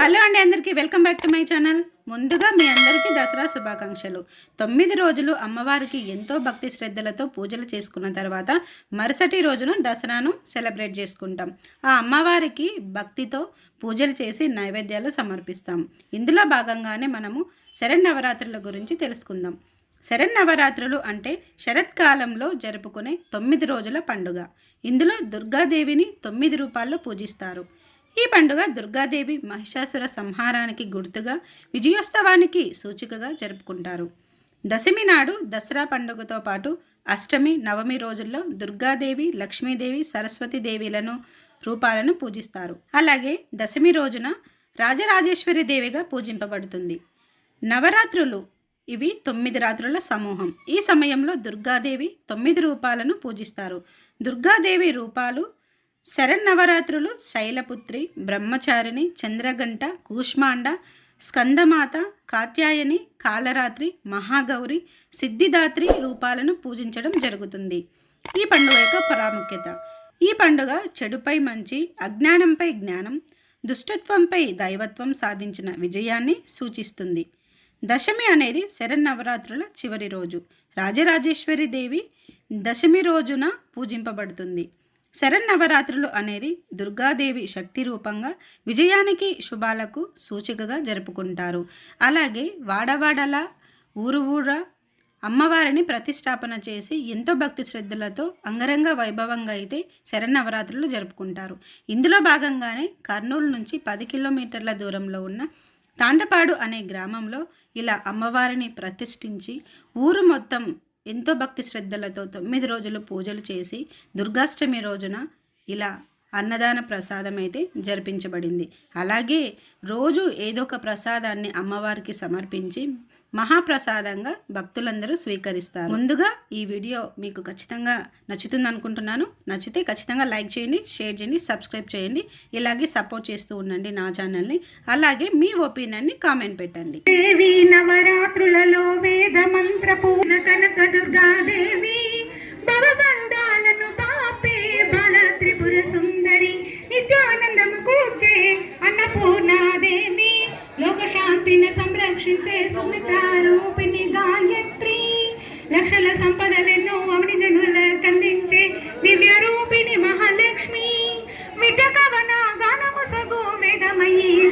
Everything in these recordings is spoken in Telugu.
హలో అండి అందరికీ welcome back to my channel. ముందుగా మీ అందరికీ దసరా శుభాకాంక్షలు. తొమ్మిది రోజులు అమ్మవారికి ఎంతో భక్తి శ్రద్ధలతో పూజలు చేసుకున్న తర్వాత మరుసటి రోజున దసరాను సెలబ్రేట్ చేసుకుంటాం. ఆ అమ్మవారికి భక్తితో పూజలు చేసి నైవేద్యాలు సమర్పిస్తాం. ఇందులో భాగంగానే మనము శరన్నవరాత్రుల గురించి తెలుసుకుందాం. శరన్నవరాత్రులు అంటే శరత్కాలంలో జరుపుకునే తొమ్మిది రోజుల పండుగ. ఇందులో దుర్గాదేవిని తొమ్మిది రూపాల్లో పూజిస్తారు. ఈ పండుగ దుర్గాదేవి మహిషాసుర సంహారానికి గుర్తుగా విజయోత్సవానికి సూచికగా జరుపుకుంటారు. దశమి నాడు దసరా పండుగతో పాటు అష్టమి నవమి రోజుల్లో దుర్గాదేవి లక్ష్మీదేవి సరస్వతీదేవిలను రూపాలను పూజిస్తారు. అలాగే దశమి రోజున రాజరాజేశ్వరి దేవిగా పూజింపబడుతుంది. నవరాత్రులు ఇవి తొమ్మిది రాత్రుల సమూహం. ఈ సమయంలో దుర్గాదేవి తొమ్మిది రూపాలను పూజిస్తారు. దుర్గాదేవి రూపాలు శరన్నవరాత్రులు శైలపుత్రి బ్రహ్మచారిణి చంద్రగంట కూష్మాండ స్కందమాత కాత్యాయని కాలరాత్రి మహాగౌరి సిద్ధిదాత్రి రూపాలను పూజించడం జరుగుతుంది. ఈ పండుగ యొక్క ప్రాముఖ్యత. ఈ పండుగ చెడుపై మంచి అజ్ఞానంపై జ్ఞానం దుష్టత్వంపై దైవత్వం సాధించిన విజయాన్ని సూచిస్తుంది. దశమి అనేది శరన్నవరాత్రుల చివరి రోజు. రాజరాజేశ్వరి దేవి దశమి రోజున పూజింపబడుతుంది. శరన్నవరాత్రులు అనేది దుర్గాదేవి శక్తి రూపంగా విజయానికి శుభాలకు సూచికగా జరుపుకుంటారు. అలాగే వాడవాడల ఊరు ఊర అమ్మవారిని ప్రతిష్టాపన చేసి ఎంతో భక్తి శ్రద్ధలతో అంగరంగ వైభవంగా అయితే శరన్నవరాత్రులు జరుపుకుంటారు. ఇందులో భాగంగానే కర్నూలు నుంచి పది కిలోమీటర్ల దూరంలో ఉన్న తాండపాడు అనే గ్రామంలో ఇలా అమ్మవారిని ప్రతిష్ఠించి ఊరు మొత్తం ఎంతో భక్తి శ్రద్ధలతో తొమ్మిది రోజులు పూజలు చేసి దుర్గాష్టమి రోజున ఇలా అన్నదాన ప్రసాదం అయితే జరిపించబడింది. అలాగే రోజు ఏదో ఒక ప్రసాదాన్ని అమ్మవారికి సమర్పించి మహాప్రసాదంగా భక్తులందరూ స్వీకరిస్తారు. ముందుగా ఈ వీడియో మీకు ఖచ్చితంగా నచ్చుతుంది అనుకుంటున్నాను నచ్చితే ఖచ్చితంగా లైక్ చేయండి షేర్ చేయండి సబ్స్క్రైబ్ చేయండి. ఇలాగే సపోర్ట్ చేస్తూ ఉండండి నా ఛానల్ని. అలాగే మీ ఒపీనియన్ని కామెంట్ పెట్టండి. దేవి నవరాత్రులలో వేద మంత్ర పూర్ణ కనక దుర్గాదేవి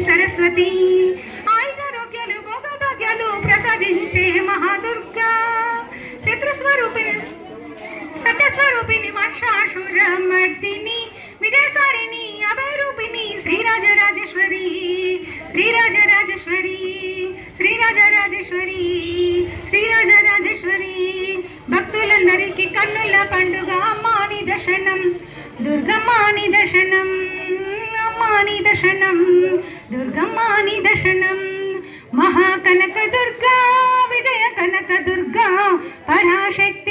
సరస్వతి. ఆయురారోగ్యాలు భోగభాగ్యాలు ప్రసాదించే మహాదుర్గా. శత్రుస్వరూపిణి సత్యస్వరూపిణి వర్షాశురమర్దిని విజయకారిణి అభయరూపిణి శ్రీరాజరాజేశ్వరి శ్రీరాజరాజేశ్వరి శ్రీరాజరాజేశ్వరి శ్రీరాజరాజేశ్వరి. భక్తులందరికీ కన్నుల పండు అమ్మాని దర్శనం దుర్గమ్మాని దర్శనం అమ్మాని దర్శనం దుర్గమ్మాని దర్శనం మహాకనక దుర్గా విజయ కనక దుర్గా పరాశక్తి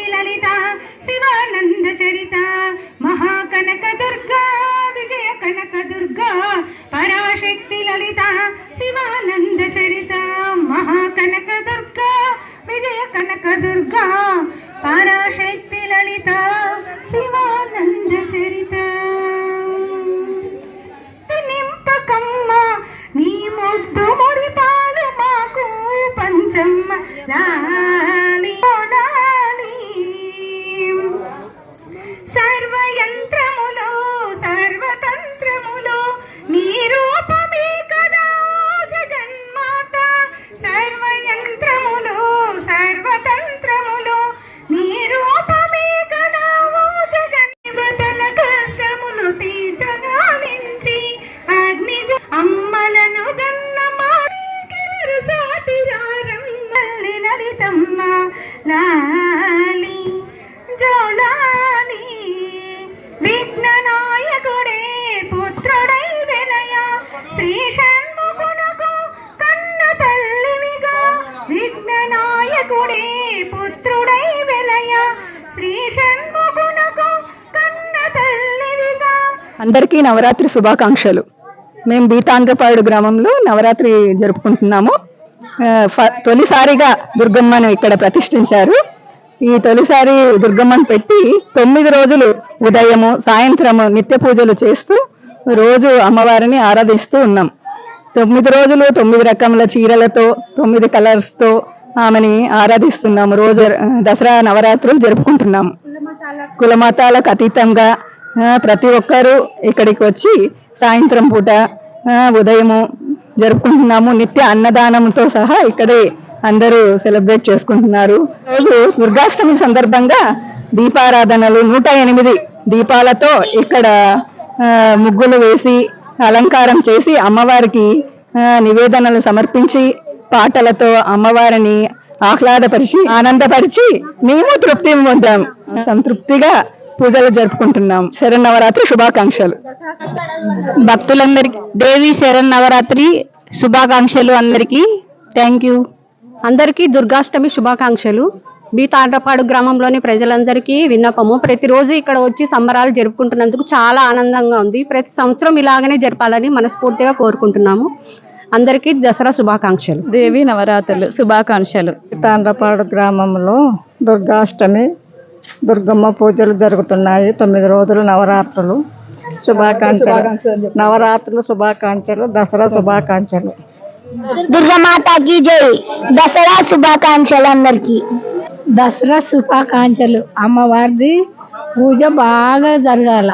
Bye. అందరికీ నవరాత్రి శుభాకాంక్షలు. మేము బీతాంధ్రపాడు గ్రామంలో నవరాత్రి జరుపుకుంటున్నాము. ఫ- తొలిసారిగా దుర్గమ్మను ఇక్కడ ప్రతిష్ఠించారు. ఈ తొలిసారి దుర్గమ్మను పెట్టి తొమ్మిది రోజులు ఉదయము సాయంత్రము నిత్య పూజలు చేస్తూ రోజు అమ్మవారిని ఆరాధిస్తూ ఉన్నాం. తొమ్మిది రోజులు తొమ్మిది రకముల చీరలతో తొమ్మిది కలర్స్తో ఆమెని ఆరాధిస్తున్నాము. రోజు దసరా నవరాత్రులు జరుపుకుంటున్నాము. కులమతాలకు అతీతంగా ప్రతి ఒక్కరూ ఇక్కడికి వచ్చి సాయంత్రం పూట ఉదయము జరుపుకుంటున్నాము. నిత్య అన్నదానంతో సహా ఇక్కడే అందరూ సెలబ్రేట్ చేసుకుంటున్నారు. రోజు దుర్గాష్టమి సందర్భంగా దీపారాధనలు నూట ఎనిమిది దీపాలతో ఇక్కడ ముగ్గులు వేసి అలంకారం చేసి అమ్మవారికి నివేదనలు సమర్పించి పాటలతో అమ్మవారిని ఆహ్లాదపరిచి ఆనందపరిచి మేము తృప్తి పొందాం. సంతృప్తిగా పూజలు జరుపుకుంటున్నాం. శరన్నవరాత్రి శుభాకాంక్షలు. భక్తులందరికీ దేవి శరణ్ నవరాత్రి శుభాకాంక్షలు అందరికీ. థ్యాంక్ యూ అందరికీ దుర్గాష్టమి శుభాకాంక్షలు. బి తాండ్రపాడు గ్రామంలోని ప్రజలందరికీ విన్నపము. ప్రతిరోజు ఇక్కడ వచ్చి సంబరాలు జరుపుకుంటున్నందుకు చాలా ఆనందంగా ఉంది. ప్రతి సంవత్సరం ఇలాగనే జరపాలని మనస్ఫూర్తిగా కోరుకుంటున్నాము. అందరికీ దసరా శుభాకాంక్షలు. దేవి నవరాత్రులు శుభాకాంక్షలు. తాండ్రపాడు గ్రామంలో దుర్గాష్టమి దుర్గమ్మ పూజలు జరుగుతున్నాయి. తొమ్మిది రోజులు నవరాత్రులు శుభాకాంక్షలు. నవరాత్రులు శుభాకాంక్షలు దసరా శుభాకాంక్షలు. దుర్గమాతకి జై. దసరా శుభాకాంక్షలు అందరికి. దసరా శుభాకాంక్షలు. అమ్మవారిది పూజ బాగా జరగాల.